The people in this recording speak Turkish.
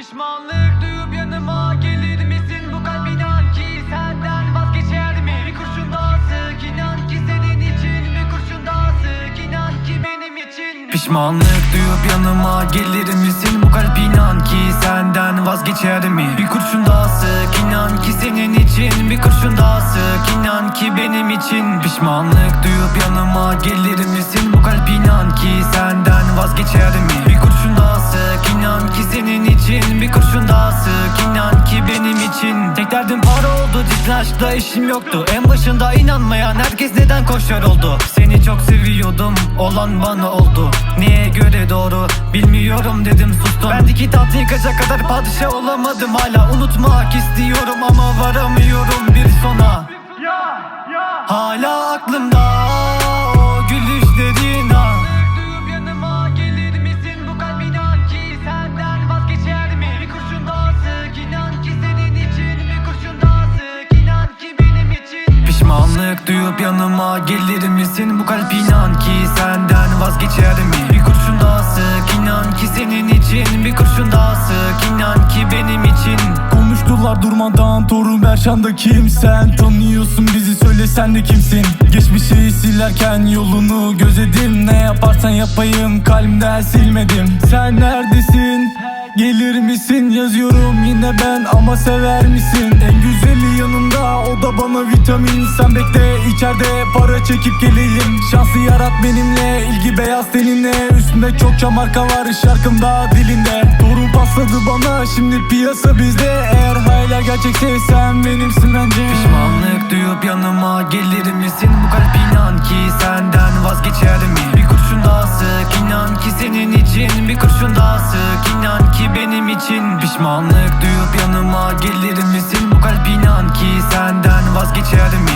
Pişmanlık duyup yanıma gelir misin? Bu kalp inan ki senden vazgeçer mi Bir kurşun daha sık inan ki senin için. Bir kurşun daha sık inan ki benim için. Pişmanlık duyup yanıma gelir misin? Bu kalp inan ki senden vazgeçer mi Bir kurşun daha sık inan ki senin için. Bir kurşun daha sık inan ki benim için. Pişmanlık duyup yanıma gelir misin? Bu kalp inan ki senden vazgeçer mi için Bir kurşun daha sık. İnan ki benim için Tek derdim para oldu. Ciddi aşkla işim yoktu. En başında inanmayan herkes neden koşar oldu? Seni çok seviyordum. Olan bana oldu. Neye göre doğru? Bilmiyorum dedim sustum. Bendeki tahtı yıkacak kadar padişah olamadım. Hala unutmak istiyorum ama varamıyorum bir sona Pişmanlık duyup yanıma gelir misin bu kalp inan ki senden vazgeçer mi? Bir kurşun daha sık inan ki senin için. Bir kurşun daha sık inan ki benim için. Konuştular durmadan Torun Berşan'da kim sen Tanıyorsun bizi söyle sen de kimsin? Geçmişi silerken yolunu gözledim Ne yaparsan yapayım kalbimden silmedim. Sen neredesin? Gelir misin? Yazıyorum yine ben ama sever misin? En güzeli o da bana vitamin. Sen bekle içeride para çekip geleyim. Şansı yarat benimle ilgi beyaz seninle. Üstünde çokça marka var şarkımda dilinde. Torun pasladı bana şimdi piyasa bizde. Eğer hayaller gerçekse sen benimsin bence. Pişmanlık duyup yanıma gelir misin? Bu kalp inan ki senden vazgeçer mi? Bir kurşun daha sık inan ki senin için Bir kurşun daha sık için Pişmanlık duyup yanıma gelir misin? Bu kalp inan ki senden vazgeçer mi